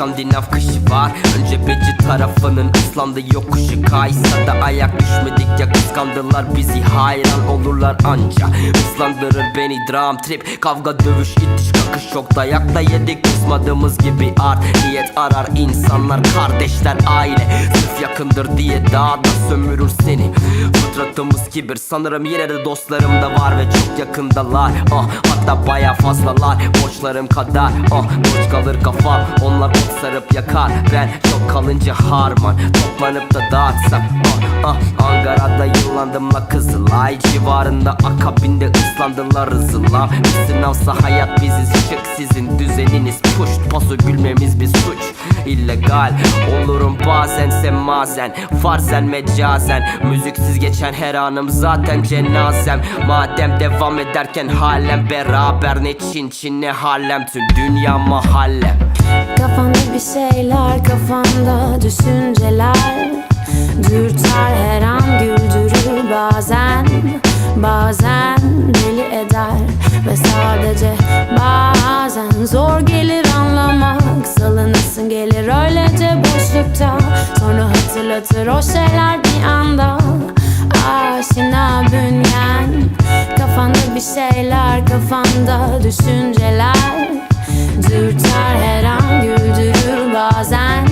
İskandinav kışı var. Önce beci tarafının ıslandı yokuşu Kaysa da ayak düşmedik ya kıskandılar bizi. Hayran olurlar anca. Islandırır beni dram trip. Kavga dövüş itiş kakış çok dayak da yedik Kısmadığımız gibi art niyet arar insanlar. Kardeşler aile sırf yakındır diye daha da sömürür seni. Fıtratımız kibir. Sanırım yine de dostlarım da var ve çok yakındalar. Ah, Hatta baya fazlalar. Borçlarım kadar. Ah, Borç kalır kafam. Onlar sarıp yakar Ben çok kalınca harman toplanıp da dağıtsam ah, ah, Ankara'da yıllandım la Kızılay Civarında akabinde ıslandılar ızılam Bir sınavsa hayat biziz şık sizin düzeniniz push Paso gülmemiz bir suç illegal. Olurum bazen semazen Farzen mecazen. Müziksiz geçen her anım zaten cenazem. Madem devam ederken halen beraber Ne Çin Çin ne Harlem. Tüm dünya mahallem Kafanda bir şeyler kafanda düşünceler. Dürter her an güldürür bazen. Bazen hatırlatır o şeyler bir anda. Aşina bünyen Kafanda bir şeyler kafanda düşünceler. Dürter her an güldürür bazen.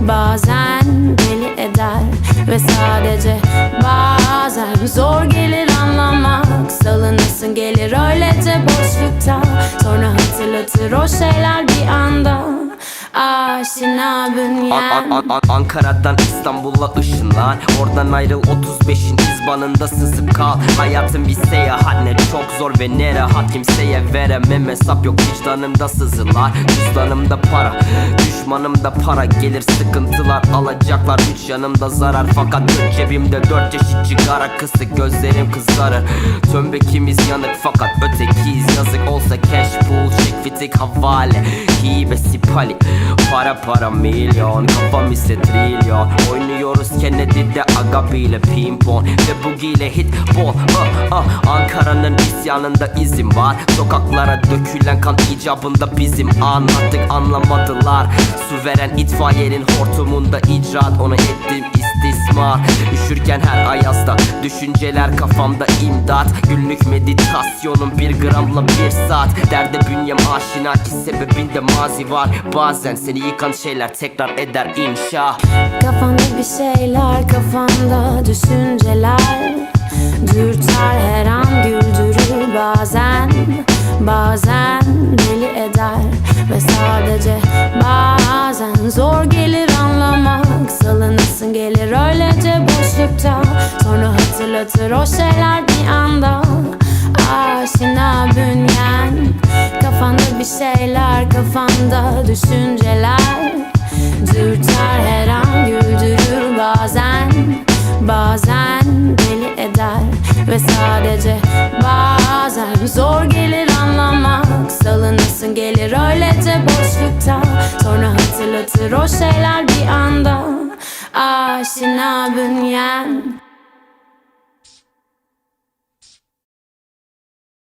Bazen deli eder Ve sadece bazen. Zor gelir anlamak Salınırsın gelir öylece boşlukta. Sonra hatırlatır o şeyler bir anda Aşina bünyen an- an- an- Ankara'dan İstanbul'a ışınlan. Oradan ayrıl 35'in izbanında sızıp kal. Hayatım bir seyahat ne çok zor ve ne rahat Kimseye veremem hesap yok vicdanımda sızılar. Cüzdanımda para Düşmanımda para. Gelir sıkıntılar Alacaklar üç yanımda zarar. Fakat dört cebimde dört çeşit cigara Kısık gözlerim kızarır. Tömbekimiz yanık. Fakat ötekiyiz Yazık. Olsa cash pool fitik havale Hibesi pali. Para para milyon Kafam ise trilyon Oynuyoruz Kennedy'de Agabi ile pimpon Ve Boogie ile hit ball ah, ah. Ankara'nın isyanında izim var. Sokaklara dökülen kan icabında bizim Anlattık. Anlamadılar. Süveren itfaiyenin hortumunda icraat Ona ettim istismar Üşürken her ayazda Düşünceler kafamda imdat Günlük meditasyonum bir gramla bir saat Derde bünyem aşina ki sebebinde mazi var Bazen seni yıkan şeyler tekrar eder inşa Kafanda bir şeyler kafanda düşünceler. Dürter her an güldürür bazen. Bazen deli eder hatırlatır o şeyler bir anda. Aşina bünyen Kafanda bir şeyler kafanda düşünceler. Dürter her an güldürür bazen. Bazen deli eder Ve sadece bazen Zor gelir anlamak. Salınırsın gelir öylece boşlukta. Sonra hatırlatır o şeyler bir anda. Aşina bünyen